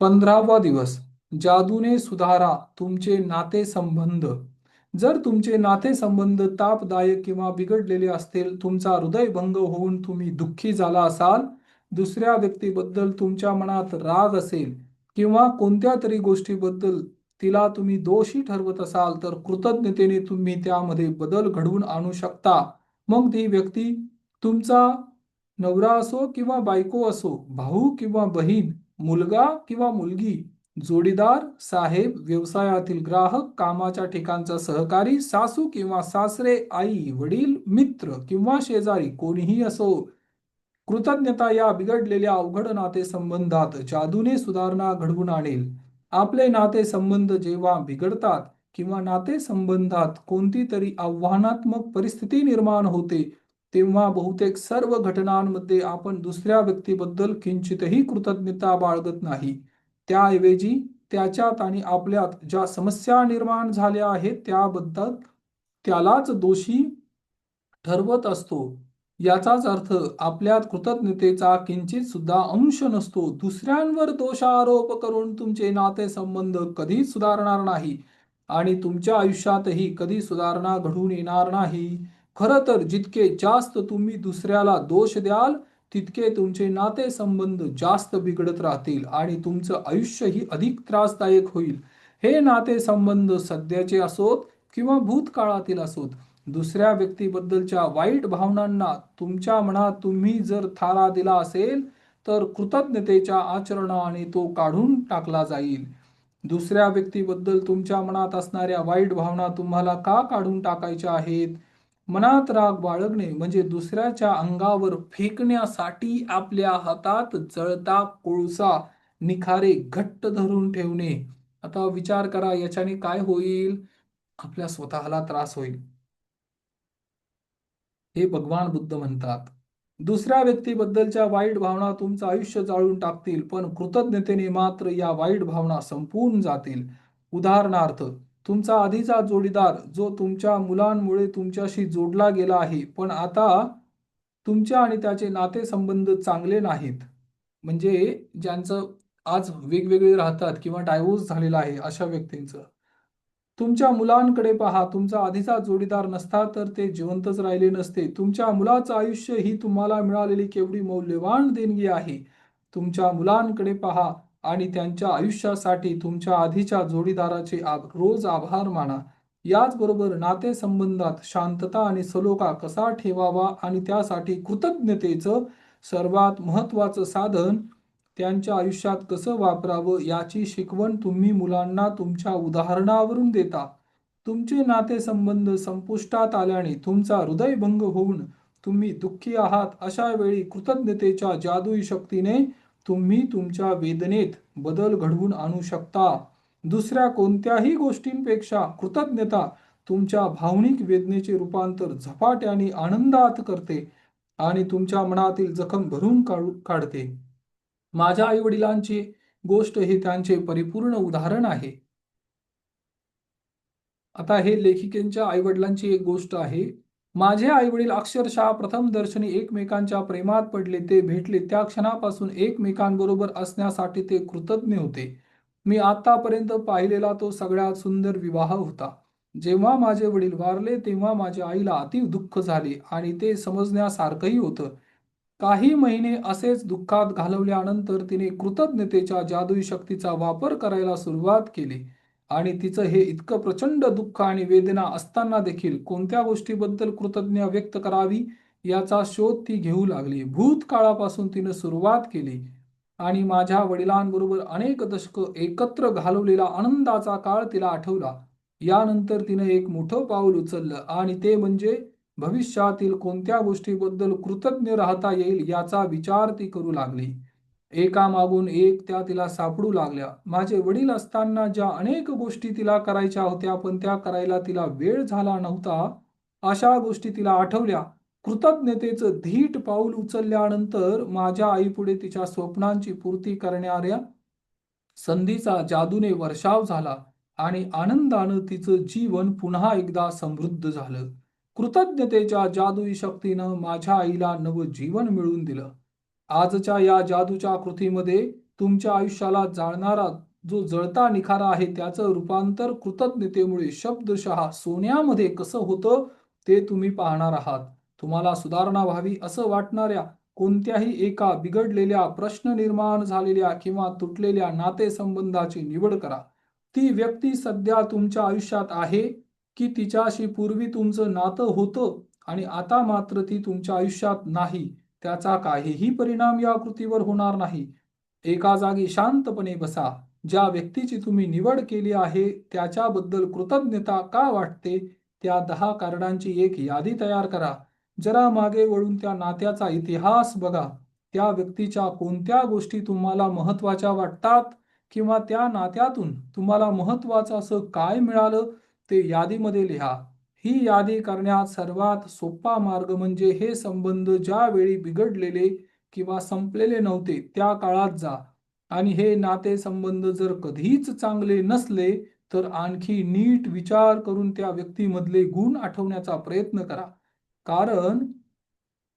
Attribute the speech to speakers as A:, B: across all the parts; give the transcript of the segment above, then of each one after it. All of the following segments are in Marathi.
A: पंधरावा दिवस. जादूने सुधारा तुमचे नातेसंबंध. जर तुमचे नातेसंबंध तापदायक किंवा बिघडलेले असतील तुमचा हृदयभंग होऊन तुम्ही दुःखी झाला असाल दुसऱ्या व्यक्तीबद्दल तुमच्या मनात राग असेल किंवा कोणत्या तरी गोष्टीबद्दल तिला तुम्ही दोषी ठरवत असाल तर कृतज्ञतेने तुम्ही त्यामध्ये बदल घडवून आणू शकता. मग ती व्यक्ती तुमचा नवरा असो किंवा बायको असो भाऊ किंवा बहीण मुलगा किंवा मुलगी जोडीदार साहेब व्यवसायातील ग्राहक कामाच्या ठिकाणचा सहकारी सासू किंवा सासरे आई वडील मित्र किंवा शेजारी कोणीही असो. कृतज्ञता या बिघडलेल्या अवघड नातेसंबंधात जादूने सुधारणा घडवून आणेल. आपले नातेसंबंध जेव्हा बिघडतात किंवा नातेसंबंधात कोणती तरी आव्हानात्मक परिस्थिती निर्माण होते तेव्हा बहुतेक सर्व घटनांमध्ये आपण दुसऱ्या व्यक्तीबद्दल किंचितही कृतज्ञता बाळगत नाही. त्याऐवजी त्याच्यात आणि आपल्यात ज्या समस्या निर्माण झाल्या आहेत त्याबद्दल त्यालाच दोषी ठरवत असतो. याचाच अर्थ आपल्यात कृतज्ञतेचा किंचित सुद्धा अंश नसतो. दुसऱ्यांवर दोषारोप करून तुमचे नातेसंबंध कधीच सुधारणार नाही आणि तुमच्या आयुष्यातही कधी सुधारणा घडून येणार नाही. खरं तर जितके जास्त तुम्ही दुसऱ्याला दोष द्याल तितके तुमचे नातेसंबंध जास्त बिघडत राहतील आणि तुमचं आयुष्यही अधिक त्रासदायक होईल. हे नातेसंबंध सध्याचे असोत किंवा भूतकाळातील असोत दुसऱ्या व्यक्तीबद्दलच्या वाईट भावनांना तुमच्या मनात तुम्ही जर थारा दिला असेल तर कृतज्ञतेच्या आचरणाने तो काढून टाकला जाईल. दुसऱ्या व्यक्तीबद्दल तुमच्या मनात असणाऱ्या वाईट भावना तुम्हाला का काढून टाकायच्या आहेत? मनात राग बाळगणे म्हणजे दुसऱ्याच्या अंगावर फेकण्यासाठी आपल्या हातात जळता कोळसा निखारे घट्ट धरून ठेवणे. आता विचार करा याच्याने काय होईल? आपल्या स्वतःला त्रास होईल. हे भगवान बुद्ध म्हणतात. दुसऱ्या व्यक्तीबद्दलच्या वाईट भावना तुमचं आयुष्य जाळून टाकतील पण कृतज्ञतेने मात्र या वाईट भावना संपून जातील. उदाहरणार्थ तुमचा आधीचा जोडीदार जो तुमच्या मुलांमुळे तुमच्याशी जोडला गेला आहे पण आता तुमच्या आणि त्याचे नातेसंबंध चांगले नाहीत. म्हणजे ज्यांचं आज वेगवेगळे राहतात किंवा डायव्होर्स झालेला आहे अशा व्यक्तींचं. तुमच्या मुलांकडे पहा तुमचा आधीचा जोडीदार नसता तर ते जिवंतच राहिले नसते. तुमच्या मुलाचं आयुष्य ही तुम्हाला मिळालेली केवढी मौल्यवान देणगी आहे. तुमच्या मुलांकडे पहा आणि त्यांच्या आयुष्यासाठी तुमच्या आधीच्या जोडीदाराचे रोज आभार माना. याचबरोबर नातेसंबंधात शांतता आणि सलोखा कसा ठेवावा आणि त्यासाठी कृतज्ञतेचं सर्वात महत्वाचं साधन त्यांच्या आयुष्यात कसं वापरावं याची शिकवण तुम्ही मुलांना तुमच्या उदाहरणावरून देता. तुमचे नातेसंबंध संपुष्टात आल्याने तुमचा हृदयभंग होऊन तुम्ही दुःखी आहात अशा वेळी कृतज्ञतेच्या जादुई शक्तीने तुम्ही तुमच्या वेदनेत बदल घडवून आणू शकता. दुसऱ्या कोणत्याही गोष्टींपेक्षा कृतज्ञता तुमच्या भावनिक वेदनेचे रूपांतर झपाट्याने आनंदात करते आणि तुमच्या मनातील जखम भरून काढू काढते. माझ्या आई वडिलांची गोष्ट हे त्यांचे परिपूर्ण उदाहरण आहे. आता हे लेखिकेंच्या आई वडिलांची एक गोष्ट आहे. माझे आई वडील अक्षरशः प्रथम दर्शनी एकमेकांच्या प्रेमात पडले ते भेटले. त्या क्षणापासून एकमेकांबरोबर असण्यासाठी ते कृतज्ञ होते. मी आतापर्यंत पाहिलेला तो सगळ्यात सुंदर विवाह होता. जेव्हा माझे वडील वारले तेव्हा माझ्या आईला अति दुःख झाले आणि ते समजण्यासारखंही होतं. काही महिने असेच दुःखात घालवल्यानंतर तिने कृतज्ञतेच्या जादुई शक्तीचा वापर करायला सुरुवात केली. आणि तिचं हे इतकं प्रचंड दुःख आणि वेदना असताना देखील कोणत्या गोष्टीबद्दल कृतज्ञ व्यक्त करावी याचा शोध ती घेऊ लागली. भूतकाळापासून तिनं सुरुवात केली आणि माझ्या वडिलांबरोबर अनेक दशक एकत्र घालवलेला आनंदाचा काळ तिला आठवला. यानंतर तिनं एक मोठं पाऊल उचललं आणि ते म्हणजे भविष्यातील कोणत्या गोष्टीबद्दल कृतज्ञ राहता येईल याचा विचार ती करू लागली. एकामागून एक त्या तिला सापडू लागल्या. माझे वडील असताना ज्या अनेक गोष्टी तिला करायच्या होत्या पण त्या करायला तिला वेळ झाला नव्हता अशा गोष्टी तिला आठवल्या. कृतज्ञतेचं धीट पाऊल उचलल्यानंतर माझ्या आईपुढे तिच्या स्वप्नांची पूर्ती करणाऱ्या संधीचा जादूने वर्षाव झाला आणि आनंदानं तिचं जीवन पुन्हा एकदा समृद्ध झालं. कृतज्ञतेच्या जादुई शक्तीनं माझ्या आईला नवं जीवन मिळवून दिलं. आजच्या या जादूच्या कृतीमध्ये तुमच्या आयुष्याला जाळणारा जो जळता निखारा आहे त्याचं रूपांतर कृतज्ञतेमुळे शब्दशः सोन्यामध्ये कसं होतं ते तुम्ही पाहणार आहात. तुम्हाला सुधारणा व्हावी असं वाटणाऱ्या कोणत्याही एका बिघडलेल्या प्रश्न निर्माण झालेल्या किंवा तुटलेल्या नातेसंबंधाची निवड करा. ती व्यक्ती सध्या तुमच्या आयुष्यात आहे की तिच्याशी पूर्वी तुमचं नातं होतं आणि आता मात्र ती तुमच्या आयुष्यात नाही. त्याचा काहीही परिणाम या कृतीवर होणार नाही. एका जागी शांतपणे बसा. ज्या व्यक्तीची तुम्ही निवड केली आहे त्याच्याबद्दल कृतज्ञता का वाटते? त्या दहा कारणांची एक यादी तयार करा. जरा मागे वळून त्या नात्याचा इतिहास बघा. त्या व्यक्तीच्या कोणत्या गोष्टी तुम्हाला महत्त्वाच्या वाटतात? किंवा त्या नात्यातून तुम्हाला महत्वाचं असं काय मिळालं? ते यादीमध्ये लिहा. ही यादी करण्यात सर्वात सोपा मार्ग म्हणजे हे संबंध ज्यावेळी बिघडलेले किंवा संपलेले नव्हते त्या काळात जा. आणि हे नाते संबंध जर कधीच चांगले नसले तर आणखी नीट विचार करून त्या व्यक्तीमधले गुण आठवण्याचा प्रयत्न करा. कारण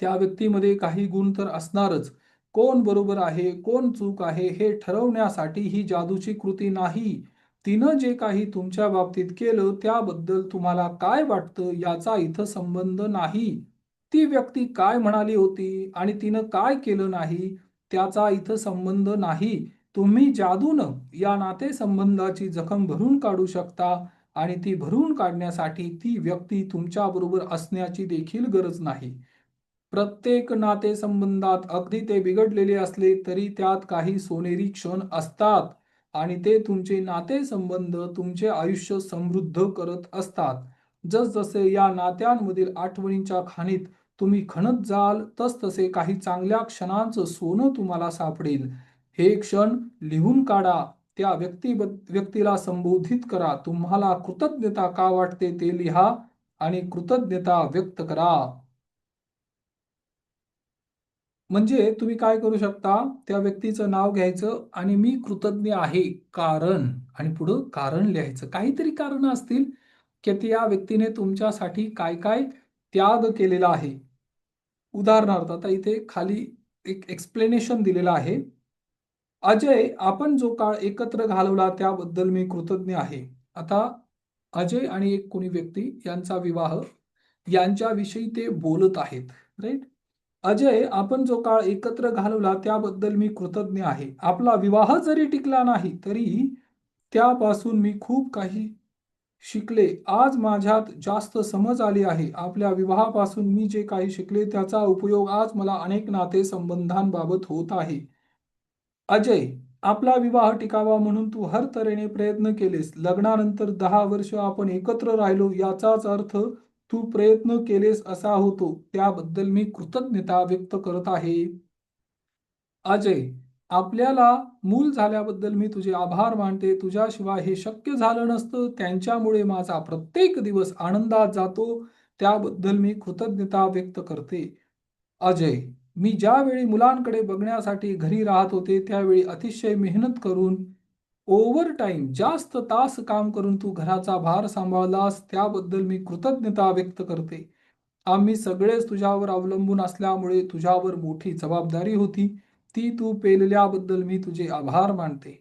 A: त्या व्यक्तीमध्ये काही गुण तर असणारच. कोण बरोबर आहे कोण चूक आहे हे ठरवण्यासाठी ही जादूची कृती नाही. तिनं जे काही तुमच्या बाबतीत केलं त्याबद्दल तुम्हाला काय वाटतं? याचा इथं संबंध नाही. ती व्यक्ती काय म्हणाली होती आणि तिनं काय केलं नाही त्याचा इथं संबंध नाही. तुम्ही जादूनं या नातेसंबंधाची जखम भरून काढू शकता आणि ती भरून काढण्यासाठी ती व्यक्ती तुमच्याबरोबर असण्याची देखील गरज नाही. प्रत्येक नातेसंबंधात अगदी ते बिघडलेले असले तरी त्यात काही सोनेरी क्षण असतात. आणि ते तुमचे नातेसंबंध तुमचे आयुष्य समृद्ध करत असतात. जसजसे या नात्यांमधील आठवणींच्या खाणीत तुम्ही खणत जाल तसतसे काही चांगल्या क्षणांचं सोनं तुम्हाला सापडेल. हे क्षण लिहून काढा त्या व्यक्ती व्यक्तीला संबोधित करा. तुम्हाला कृतज्ञता का वाटते ते लिहा आणि कृतज्ञता व्यक्त करा. म्हणजे तुम्ही काय करू शकता? त्या व्यक्तीचं नाव घ्यायचं आणि मी कृतज्ञ आहे. कारण. आणि पुढं कारण लिहायचं. काहीतरी कारण असतील की त्या व्यक्तीने तुमच्यासाठी काय काय त्याग केलेला आहे. उदाहरणार्थ आता इथे खाली एक एक्सप्लेनेशन दिलेलं आहे. अजय आपण जो काळ एकत्र घालवला त्याबद्दल मी कृतज्ञ आहे. आता अजय आणि एक कोणी व्यक्ती यांचा विवाह यांच्याविषयी ते बोलत आहेत. राईट अजय आपण जो काळ एकत्र घालवला त्याबद्दल मी कृतज्ञ आहे. आपला विवाह जरी टिकला नाही तरी त्यापासून मी खूप काही शिकले. आज माझ्यात जास्त समज आली आहे. आपल्या विवाहापासून मी जे काही शिकले त्याचा उपयोग आज मला अनेक नाते संबंधांबाबत होत आहे. अजय आपला विवाह टिकावा म्हणून तू हर तऱ्हेने प्रयत्न केलेस. लग्नानंतर दहा वर्ष आपण एकत्र राहिलो याचाच अर्थ तू प्रयत्न केलेस असा होतो त्याबद्दल मी कृतज्ञता व्यक्त करत आहे. अजय आपल्याला मूल झाल्याबद्दल मी तुझे आभार मानते. तुझ्याशिवाय हे शक्य झालं नसतं. त्यांच्यामुळे माझा प्रत्येक दिवस आनंदात जातो. त्याबद्दल मी कृतज्ञता व्यक्त करते. अजय मी ज्यावेळी मुलांकडे बघण्यासाठी घरी राहत होते त्यावेळी अतिशय मेहनत करून ओव्हर टाईम जास्त तास काम करून तू घराचा भार सांभाळलास त्याबद्दल मी कृतज्ञता व्यक्त करते. आम्ही सगळेच तुझ्यावर अवलंबून असल्यामुळे तुझ्यावर मोठी जबाबदारी होती. ती तू पेलल्याबद्दल मी तुझे आभार मानते.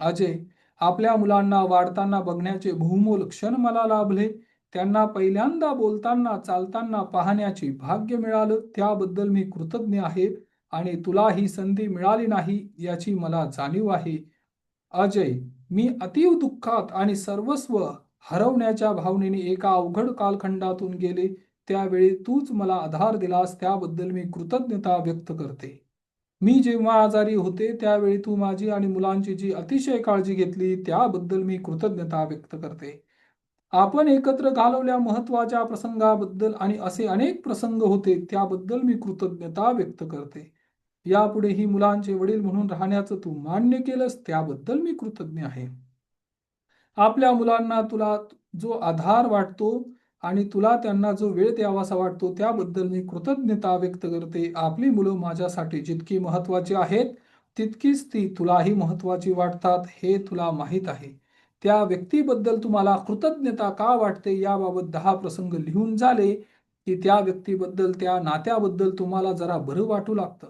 A: अजय आपल्या मुलांना वाढताना बघण्याचे बहुमोल क्षण मला लाभले. त्यांना पहिल्यांदा बोलताना चालताना पाहण्याचे भाग्य मिळालं. त्याबद्दल मी कृतज्ञ आहे आणि तुला ही संधी मिळाली नाही याची मला जाणीव आहे. अजय मी अतीव दुःखात आणि सर्वस्व हरवण्याच्या भावनेने एका अवघड कालखंडातून गेले. त्यावेळी तूच मला आधार दिलास त्याबद्दल मी कृतज्ञता व्यक्त करते. मी जेव्हा आजारी होते त्यावेळी तू माझी आणि मुलांची जी अतिशय काळजी घेतली त्याबद्दल मी कृतज्ञता व्यक्त करते. आपण एकत्र घालवल्या महत्त्वाच्या प्रसंगाबद्दल आणि असे अनेक प्रसंग होते त्याबद्दल मी कृतज्ञता व्यक्त करते. यापुढे ही मुलांचे वडील म्हणून राहण्याचं तू मान्य केलंस त्याबद्दल मी कृतज्ञ आहे. आपल्या मुलांना तुला जो आधार वाटतो आणि तुला त्यांना जो वेळ द्यावासा वाटतो त्याबद्दल मी कृतज्ञता व्यक्त करते. आपली मुलं माझ्यासाठी जितकी महत्वाची आहेत तितकीच ती तुलाही महत्वाची वाटतात हे तुला माहीत आहे. त्या व्यक्तीबद्दल तुम्हाला कृतज्ञता का वाटते याबाबत दहा प्रसंग लिहून झाले की त्या व्यक्तीबद्दल त्या नात्याबद्दल तुम्हाला जरा बरं वाटू लागतं.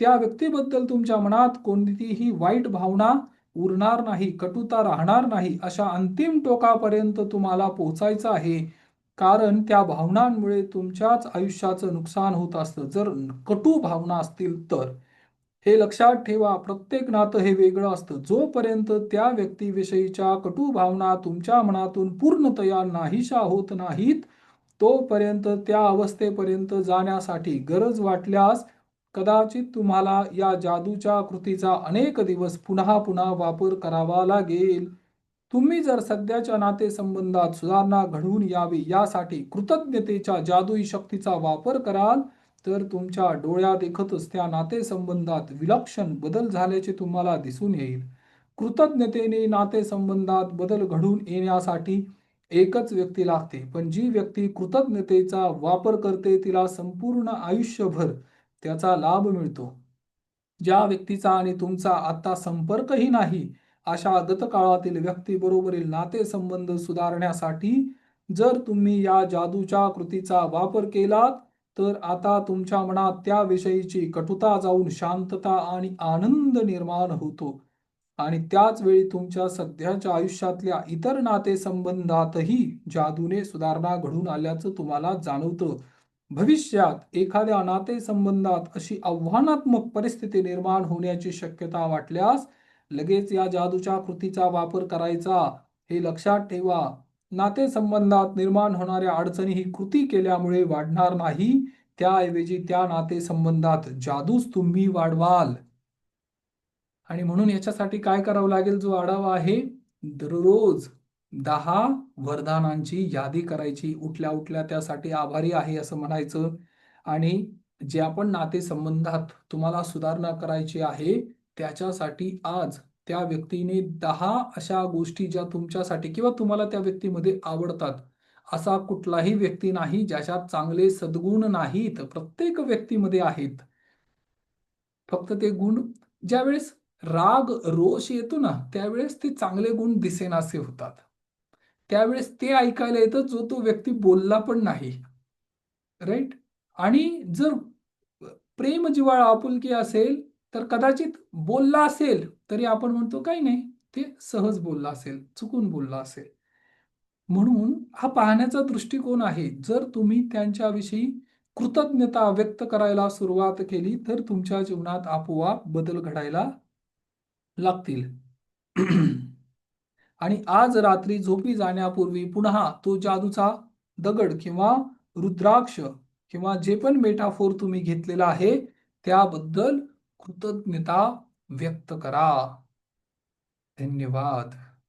A: त्या व्यक्तीबद्दल तुमच्या मनात कोणतीही वाईट भावना उरणार नाही कटुता राहणार नाही अशा अंतिम टोकापर्यंत तुम्हाला पोहोचायचं आहे. कारण त्या भावनांमुळे तुमच्याच आयुष्याचं नुकसान होत असतं. जर कटू भावना असतील तर. हे लक्षात ठेवा प्रत्येक नातं हे वेगळं असतं. जोपर्यंत त्या व्यक्तीविषयीच्या कटू भावना तुमच्या मनातून पूर्णतया नाहीशा होत नाहीत तोपर्यंत त्या अवस्थेपर्यंत जाण्यासाठी गरज वाटल्यास कदाचित तुम्हाला या जादूच्या कृतीचा अनेक दिवस पुन्हा पुन्हा वापर करावा लागेल. तुम्ही जर सध्याच्या नातेसंबंधात सुधारणा घडवून यावी यासाठी कृतज्ञतेच्या जादुई शक्तीचा वापर कराल तर तुमच्या डोळ्या देखतच त्या नातेसंबंधात विलक्षण बदल झाल्याचे तुम्हाला दिसून येईल. कृतज्ञतेने नातेसंबंधात बदल घडून येण्यासाठी एकच व्यक्ती लागते पण जी व्यक्ती कृतज्ञतेचा वापर करते तिला संपूर्ण आयुष्यभर त्याचा लाभ मिळतो. ज्या व्यक्तीचा आणि तुमचा आता संपर्कही नाही अशा गतकाळातील व्यक्तीबरोबरील नातेसंबंध सुधारण्यासाठी जर तुम्ही या जादूच्या कृतीचा वापर केलात तर आता तुमच्या मनात त्याविषयीची कटुता जाऊन शांतता आणि आनंद निर्माण होतो. आणि त्याच वेळी तुमच्या सध्याच्या आयुष्यातल्या इतर नातेसंबंधातही जादूने सुधारणा घडून आल्याचं तुम्हाला जाणवतं. भविष्यात एखाद्या नातेसंबंधात अशी आव्हानात्मक परिस्थिती निर्माण होण्याची शक्यता वाटल्यास लगेच या जादूच्या कृतीचा वापर करायचा. हे लक्षात ठेवा. नातेसंबंधात निर्माण होणाऱ्या अडचणी ही कृती केल्यामुळे वाढणार नाही. त्याऐवजी त्या नातेसंबंधात जादूच तुम्ही वाढवाल. आणि म्हणून याच्यासाठी काय करावं लागेल जो आढावा आहे? दररोज दहा वरदानांची यादी करायची. उठल्या उठल्या त्यासाठी आभारी आहे असं म्हणायचं. आणि जे आपण नातेसंबंधात तुम्हाला सुधारणा करायची आहे त्याच्यासाठी आज त्या व्यक्तीने दहा अशा गोष्टी ज्या तुमच्यासाठी किंवा तुम्हाला त्या व्यक्तीमध्ये आवडतात असा कुठलाही व्यक्ती नाही ज्याच्यात चांगले सद्गुण नाहीत. प्रत्येक व्यक्तीमध्ये आहेत. फक्त ते गुण ज्यावेळेस राग रोष येतो ना त्यावेळेस ते चांगले गुण दिसेनासे होतात. त्यावेळेस ते ऐकायला येतं जो तो व्यक्ती बोलला पण नाही. राईट आणि जर प्रेम जिवाळा आपुलकी असेल तर कदाचित बोलला असेल तरी आपण म्हणतो काही नाही ते सहज बोलला असेल चुकून बोलला असेल. म्हणून हा पाहण्याचा दृष्टिकोन आहे. जर तुम्ही त्यांच्याविषयी कृतज्ञता व्यक्त करायला सुरुवात केली तर तुमच्या जीवनात आपोआप बदल घडायला लागतील. आणि आज रात्री झोपी जाण्यापूर्वी पुन्हा तो जादूचा दगड किंवा रुद्राक्ष किंवा जे पण मेटाफोर तुम्ही घेतलेला आहे त्याबद्दल कृतज्ञता व्यक्त करा. धन्यवाद.